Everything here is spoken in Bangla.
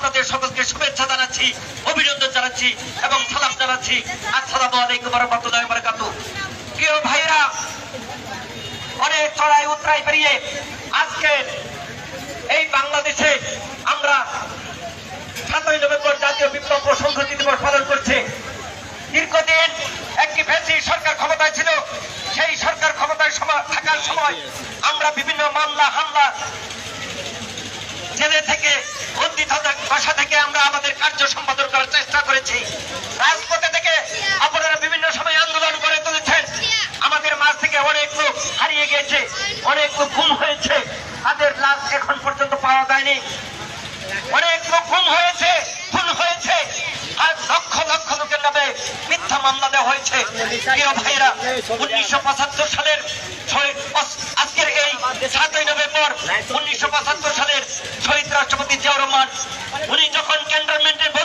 আপনাদের সকলকে শুভেচ্ছা জানাচ্ছি, অভিনন্দন জানাচ্ছি এবং সালাম জানাচ্ছি। আসসালামু আলাইকুম রহমতুল্লাহ বারাকাতু প্রিয় ভাইরা অনেক চড়াই উতরাই পেরিয়ে আজকে এই বাংলাদেশে আমরা সাতই নভেম্বর জাতীয় বিপ্লব সংহতি দিবস পালন করছে। দীর্ঘদিন একটি ফেসি সরকার ক্ষমতায় ছিল। সেই সরকার ক্ষমতায় সমা- থাকার সময় আমরা বিভিন্ন মামলা, হামলা, জেলে থাকা বাসা থেকে আমরা আমাদের কার্য সম্পাদন করার চেষ্টা করেছি। রাজপথে থেকে আপনারা বিভিন্ন সময় আন্দোলন করে তুলেছেন। আমাদের মাঝ থেকে অনেক লোক হারিয়ে গেছে অনেক লোক গুম হয়েছে। তাদের লাশ এখন পর্যন্ত পাওয়া যায়নি। অনেক লোক গুম হয়েছে, খুন হয়েছে। আর লক্ষ লক্ষ লোকের নামে মিথ্যা মামলা দেওয়া হয়েছে। প্রিয় ভাইরা উনিশশো পঁচাত্তর সালের আজকের এই সাতই নভেম্বর উনিশশো পঁচাত্তর সালের শহীদ রাষ্ট্রপতি জিয়াউর রহমান গভর্নমেন্টের